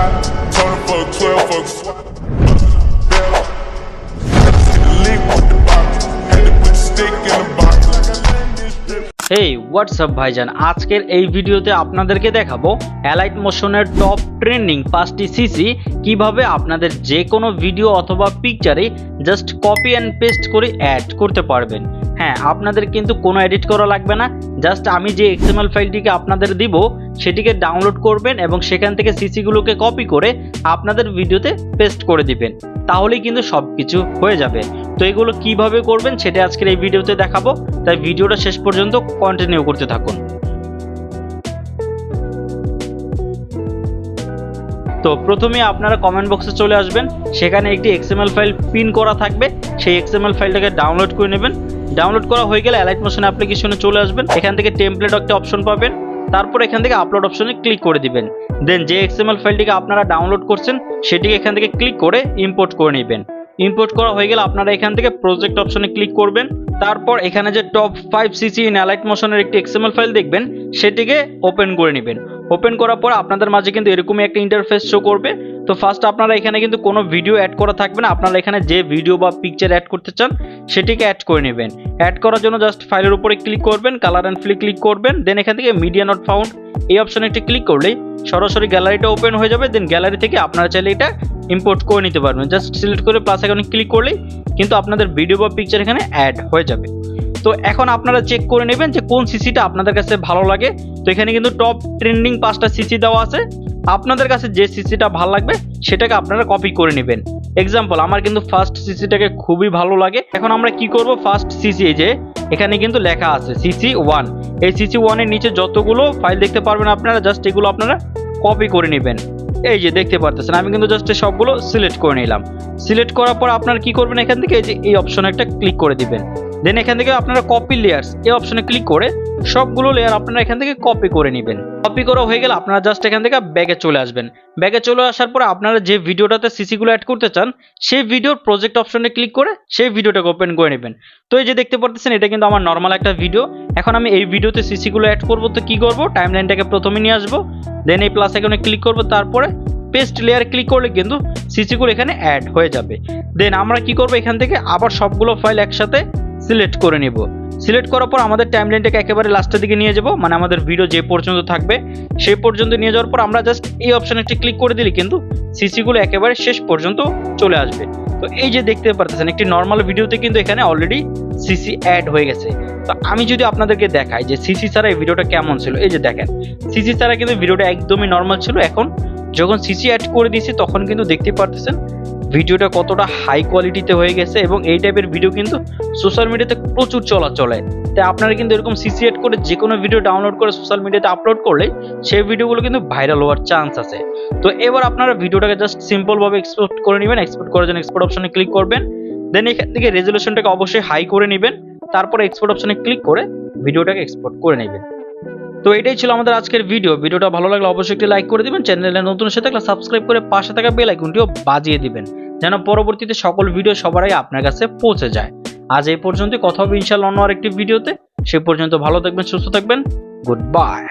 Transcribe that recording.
spot. Told her fuck 12, fuck swap. এই WhatsApp ভাইজান আজকের এই ভিডিওতে আপনাদেরকে দেখাবো অ্যালাইট মোশনের টপ ট্রেন্ডিং পাঁচটি সিসি কীভাবে আপনাদের যে কোনো ভিডিও অথবা পিকচারে জাস্ট কপি অ্যান্ড পেস্ট করে অ্যাড করতে পারবেন হ্যাঁ আপনাদের কিন্তু কোনো এডিট করা লাগবে না। জাস্ট আমি যে এক্সএমএল ফাইলটিকে আপনাদের দিব, সেটিকে ডাউনলোড করবেন এবং সেখান থেকে সিসিগুলোকে কপি করে আপনাদের ভিডিওতে পেস্ট করে দিবেন। তাহলেই কিন্তু সব কিছু হয়ে যাবে। তো এগুলো কীভাবে করবেন সেটা আজকের এই ভিডিওতে দেখাবো। তাই ভিডিওটা শেষ পর্যন্ত কন্টিনিউ করতে থাকুন। তো প্রথমে আপনারা কমেন্ট বক্সে চলে আসবেন। সেখানে একটি এক্সএমএল ফাইল পিন করা থাকবে। সেই এক্সএমএল ফাইলটাকে ডাউনলোড করে নেবেন। ডাউনলোড করা হয়ে গেলে অ্যালাইট মোশন অ্যাপ্লিকেশনে চলে আসবেন। এখান থেকে টেমপ্লেট একটা অপশন পাবেন। তারপর এখান থেকে আপলোড অপশনে ক্লিক করে দিবেন। দেন যে এক্সএমএল ফাইলটিকে আপনারা ডাউনলোড করছেন, সেটিকে এখান থেকে ক্লিক করে ইম্পোর্ট করে নেবেন। ইম্পোর্ট করা হয়ে গেলে আপনারা এখান থেকে প্রজেক্ট অপশনে ক্লিক করবেন। তারপর এখানে যে top five CC in Alight মোশনের একটি এক্সএমএল ফাইল দেখবেন, সেটিকে ওপেন করে নেবেন। ওপেন করার পর আপনাদের মাঝে কিন্তু এরকমই একটা ইন্টারফেস শো করবে। তো ফার্স্ট আপনারা এখানে কিন্তু কোনো ভিডিও অ্যাড করা থাকবে না। আপনারা এখানে যে ভিডিও বা পিকচার অ্যাড করতে চান, সেটিকে অ্যাড করে নেবেন। অ্যাড করার জন্য জাস্ট ফাইলের উপরে ক্লিক করবেন কালার অ্যান্ড ফ্লি ক্লিক করবেন দেন এখান থেকে মিডিয়া নট ফাউন্ড এই অপশনে একটি ক্লিক করলেই সরাসরি গ্যালারিটা ওপেন হয়ে যাবে। দেন গ্যালারি থেকে আপনারা চাইলে এটা ইম্পোর্ট করে নিতে পারবেন। জাস্ট সিলেক্ট করে প্লাস এখানে ক্লিক করলেই কিন্তু আপনাদের ভিডিও বা পিকচার এখানে অ্যাড হয়ে যাবে। তো এখন আপনারা চেক করে নেবেন যে কোন সিসিটা আপনাদের কাছে ভালো লাগে। তো এখানে কিন্তু টপ ট্রেন্ডিং পাঁচটা সিসি দেওয়া আছে। আপনাদের কাছে যে সিসিটা ভালো লাগবে, সেটাকে আপনারা কপি করে নেবেন। এক্সাম্পল আমার কিন্তু ফার্স্ট সিসিটাকে খুবই ভালো লাগে। এখন আমরা কি করব? ফার্স্ট সিসি যে, এখানে কিন্তু লেখা আছে সিসি ওয়ান এই সিসি ওয়ানের নিচে যতগুলো ফাইল দেখতে পারবেন আপনারা জাস্ট এগুলো আপনারা কপি করে নেবেন। এই যে, দেখতে পারতেছেন, আমি কিন্তু জাস্ট সবগুলো সিলেক্ট করে নিলাম। সিলেক্ট করার পর আপনারা কি করবেন এখান থেকে? এই যে, এই অপশনে একটা ক্লিক করে দিবেন। দেন এখান থেকে আপনারা কপি লেয়ার্স এই অপশনে ক্লিক করে সবগুলো লেয়ার আপনারা এখান থেকে কপি করে নেবেন। কপি করা হয়ে গেলে আপনারা জাস্ট এখান থেকে ব্যাগে চলে আসবেন। ব্যাগে চলে আসার পর আপনারা যে ভিডিওটাতে সিসিগুলো অ্যাড করতে চান, সেই ভিডিওর প্রজেক্ট অপশনে ক্লিক করে সেই ভিডিওটাকে ওপেন করে নেবেন। তো এই যে দেখতে পারতেছেন, এটা কিন্তু আমার নর্মাল একটা ভিডিও এখন আমি এই ভিডিওতে সিসিগুলো অ্যাড করব তো কি করব? টাইমলাইনটাকে প্রথমে নিয়ে আসব দেন এই প্লাস এখানে ক্লিক করব, তারপরে পেস্ট লেয়ার ক্লিক করলে কিন্তু সিসিগুলো এখানে অ্যাড হয়ে যাবে। দেন আমরা কি করব এখান থেকে? আবার সবগুলো ফাইল একসাথে সিলেক্ট করে নেব। সিলেক্ট করার পর আমাদের টাইমলাইনটাকে একেবারে লাস্টের দিকে নিয়ে যাব। মানে আমাদের ভিডিও যে পর্যন্ত থাকবে, সেই পর্যন্ত নিয়ে যাওয়ার পর আমরা জাস্ট এই অপশনে একটি ক্লিক করে দিলে কিন্তু সিসিগুলো একেবারে শেষ পর্যন্ত চলে আসবে। তো এই যে দেখতে পারতেছেন, একটি নর্মাল ভিডিওতে কিন্তু এখানে অলরেডি সিসি অ্যাড হয়ে গেছে। তো আমি যদি আপনাদেরকে দেখাই যে সিসি ছাড়া এই ভিডিওটা কেমন ছিল, এই যে দেখেন সিসি ছাড়া কিন্তু ভিডিওটা একদমই নর্মাল ছিল। এখন যখন সিসি অ্যাড করে দিয়েছি, তখন কিন্তু দেখতে পারতেছেন ভিডিওটা কতটা হাই কোয়ালিটিতে হয়ে গেছে এবং এই টাইপের ভিডিও কিন্তু সোশ্যাল মিডিয়াতে প্রচুর চলা চলে তাই আপনারা কিন্তু এরকম সিসি অ্যাড করে যে কোনো ভিডিও ডাউনলোড করে সোশ্যাল মিডিয়াতে আপলোড করলে সেই ভিডিওগুলো কিন্তু ভাইরাল হওয়ার চান্স আছে। তো এবার আপনারা ভিডিওটাকে জাস্ট সিম্পলভাবে এক্সপোর্ট করে নেবেন এক্সপোর্ট করার জন্য এক্সপোর্ট অপশনে ক্লিক করবেন। দেন এখান থেকে রেজলিউশনটাকে অবশ্যই হাই করে নেবেন, তারপরে এক্সপোর্ট অপশনে ক্লিক করে ভিডিওটাকে এক্সপোর্ট করে নেবেন। তো এটাই ছিল আমাদের আজকের ভিডিও ভিডিওটা ভালো লাগলে অবশ্যই একটি লাইক করে দিবেন। চ্যানেলে নতুন এসে থাকলে সাবস্ক্রাইব করে পাশে থাকা বেল আইকনটিও বাজিয়ে দিবেন, যেন পরবর্তীতে সকল ভিডিও সবার আগে আপনার কাছে পৌঁছে যায়। আজ এই পর্যন্ত কথা হবে ইনশাল্লাহ অন্য আরেকটি ভিডিওতে সে পর্যন্ত ভালো থাকবেন, সুস্থ থাকবেন। Good bye